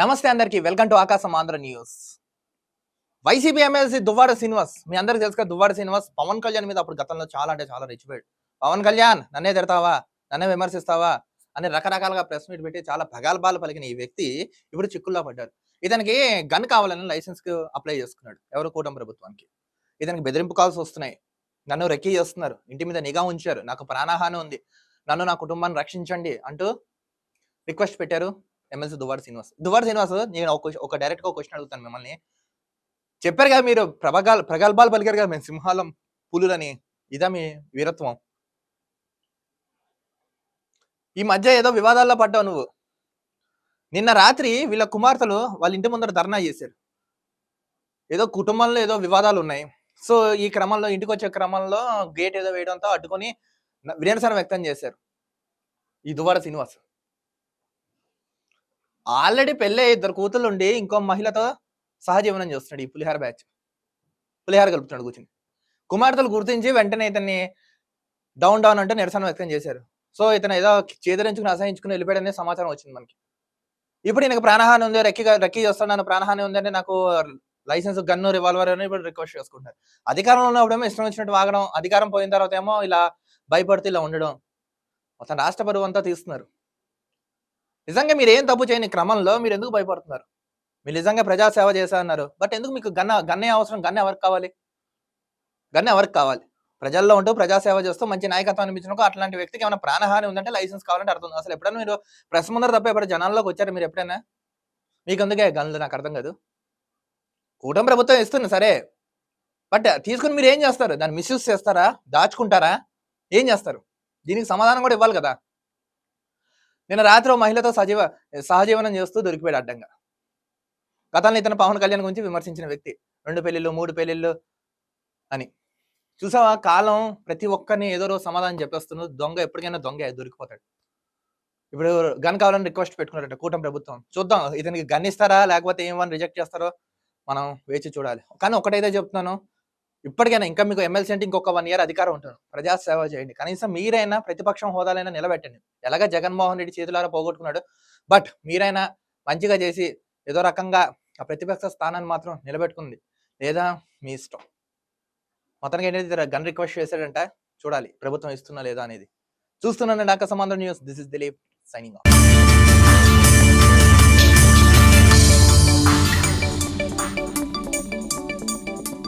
నమస్తే అందరికి welcome to Aakasam Andhra news. YCP MLC Duvvada Srinivas మీ అందరికి తెలుసు దువ్వాడ శ్రీనివాస్ పవన్ కళ్యాణ్ మీద అప్పుడు గతంలో చాలా అంటే చాలా రెచ్చిపోయాడు పవన్ కళ్యాణ్ నన్నే తిడతావా? నన్నే విమర్శిస్తావా? అని రకరకాలుగా ప్రెస్ మీట్ పెట్టి చాలా భగాల్బాలు పలికిన ఈ వ్యక్తి ఇప్పుడు చిక్కుల్లో పడ్డారు ఇతనికి గన్ కావాలని లైసెన్స్కి అప్లై చేసుకున్నాడు. ఎవరు? కూటమి ప్రభుత్వానికి. ఇతనికి బెదిరింపు కాల్స్ వస్తున్నాయి. నన్ను రెక్కీ చేస్తున్నారు. ఇంటి మీద నిఘా ఉంచారు. నాకు ప్రాణహాని ఉంది. నన్ను నా కుటుంబాన్ని రక్షించండి అంటూ రిక్వెస్ట్ పెట్టారు. ఎమ్మెల్సీ దువ్వాడ శ్రీనివాస్. దువ్వాడ శ్రీనివాస్ నేను ఒక ఒక డైరెక్ట్గా క్వశ్చన్ అడుగుతాను మిమ్మల్ని. చెప్పారు కదా మీరు ప్రభగాల్ ప్రగల్భాలు పలికారు కదా మేము సింహాలం పులులని. ఇదా మీ వీరత్వం. ఈ మధ్య ఏదో వివాదాల్లో పడ్డావు నువ్వు. నిన్న రాత్రి వీళ్ళ కుమార్తెలు వాళ్ళ ఇంటి ముందర ధర్నా చేశారు. ఏదో కుటుంబంలో ఏదో వివాదాలు ఉన్నాయి. సో ఈ క్రమంలో ఇంటికి వచ్చే క్రమంలో గేట్ ఏదో వేయడంతో అడ్డుకొని న- నిరసన వ్యక్తం చేశారు. ఈ దువ్వాడ శ్రీనివాస్. ఆల్రెడీ పెళ్ళే ఇద్దరు కూతుళ్ళు ఉండి ఇంకో మహిళతో సహజీవనం చేస్తున్నాడు ఈ పులిహార బ్యాచ్. పులిహార కలుపుతున్నాడు కూర్చుని. కుమార్తెలు గుర్తించి వెంటనే ఇతన్ని డౌన్ డౌన్ అంటూ నిరసన వ్యక్తం చేశారు. సో ఇతను ఏదో చేదరించుకుని అసహించుకుని వెళ్ళిపోయాడనే సమాచారం వచ్చింది మనకి. ఇప్పుడు ఈయనకు ప్రాణహాని ఉంది రెక్కి రెక్కి చేస్తున్నాను ప్రాణహాని ఉందంటే నాకు లైసెన్స్ గన్ను రివాల్వర్ అని ఇప్పుడు రిక్వెస్ట్ చేసుకుంటారు అధికారంలో ఉన్నప్పుడేమో ఇష్టం వచ్చినట్టు వాగడం అధికారం పోయిన తర్వాత ఏమో ఇలా భయపడుతూ ఇలా ఉండడం. మొత్తం రాష్ట్ర పరువు అంతా తీస్తున్నారు. నిజంగా మీరు ఏం తప్పు చేయని క్రమంలో మీరు ఎందుకు భయపడుతున్నారు? మీరు నిజంగా ప్రజాసేవ చేశారన్నారు. బట్ ఎందుకు మీకు గన్న గన్నే అవసరం? గన్నే ఎవరికి కావాలి? గన్నే ఎవరికి కావాలి? ప్రజల్లో ఉంటూ ప్రజాసేవ చేస్తూ మంచి నాయకత్వం అనిపించినకు అట్లాంటి వ్యక్తికి ఏమైనా ప్రాణహాని ఉందంటే లైసెన్స్ కావాలంటే అర్థం అసలు ఎప్పుడైనా మీరు ప్రెస్ ముందర తప్ప ఎప్పుడు జనాల్లోకి వచ్చారు మీరు ఎప్పుడైనా? మీకు అందుకే గన్లు? నాకు అర్థం కాదు. కూటమి ప్రభుత్వం ఇస్తుంది సరే. బట్ తీసుకుని మీరు ఏం చేస్తారు? దాన్ని మిస్యూజ్ చేస్తారా? దాచుకుంటారా? ఏం చేస్తారు? దీనికి సమాధానం కూడా ఇవ్వాలి కదా. నిన్న రాత్రి ఓ మహిళతో సజీవ సహజీవనం చేస్తూ దొరికిపోయాడు అడ్డంగా. గతంలో ఇతను పవన్ కళ్యాణ్ గురించి విమర్శించిన వ్యక్తి. రెండు పెళ్ళిళ్ళు మూడు పెళ్ళిళ్ళు అని. చూసావా? కాలం ప్రతి ఒక్కరిని ఏదో రోజు సమాధానం చెప్పేస్తున్నాడు దొంగ ఎప్పటికైనా దొంగ దొరికిపోతాడు. ఇప్పుడు గన్ కావాలని రిక్వెస్ట్ పెట్టుకున్నారట కూటమి ప్రభుత్వం. చూద్దాం ఇతనికి గన్ ఇస్తారా? లేకపోతే ఏమని రిజెక్ట్ చేస్తారో మనం వేచి చూడాలి. కానీ ఒకటైతే చెప్తున్నాను ఇప్పటికైనా ఇంకా మీకు ఎమ్మెల్సీ అంటే ఇంకొక వన్ ఇయర్ అధికారం ఉంటుంది. ప్రజా సేవ చేయండి. కనీసం మీరైనా ప్రతిపక్షం హోదాలైనా నిలబెట్టండి. ఎలాగ జగన్మోహన్ రెడ్డి చేతులారా పోగొట్టుకున్నాడు? బట్ మీరైనా మంచిగా చేసి ఏదో రకంగా ఆ ప్రతిపక్ష స్థానాన్ని మాత్రం నిలబెట్టుకుంది. లేదా మీ ఇష్టం. మొత్తానికి ఏంటంటే గన్ రిక్వెస్ట్ చేశాడంట. చూడాలి. ప్రభుత్వం ఇస్తున్నా లేదా అనేది. చూస్తున్నానండి అక్క సంబంధం news. This is Dileep signing off.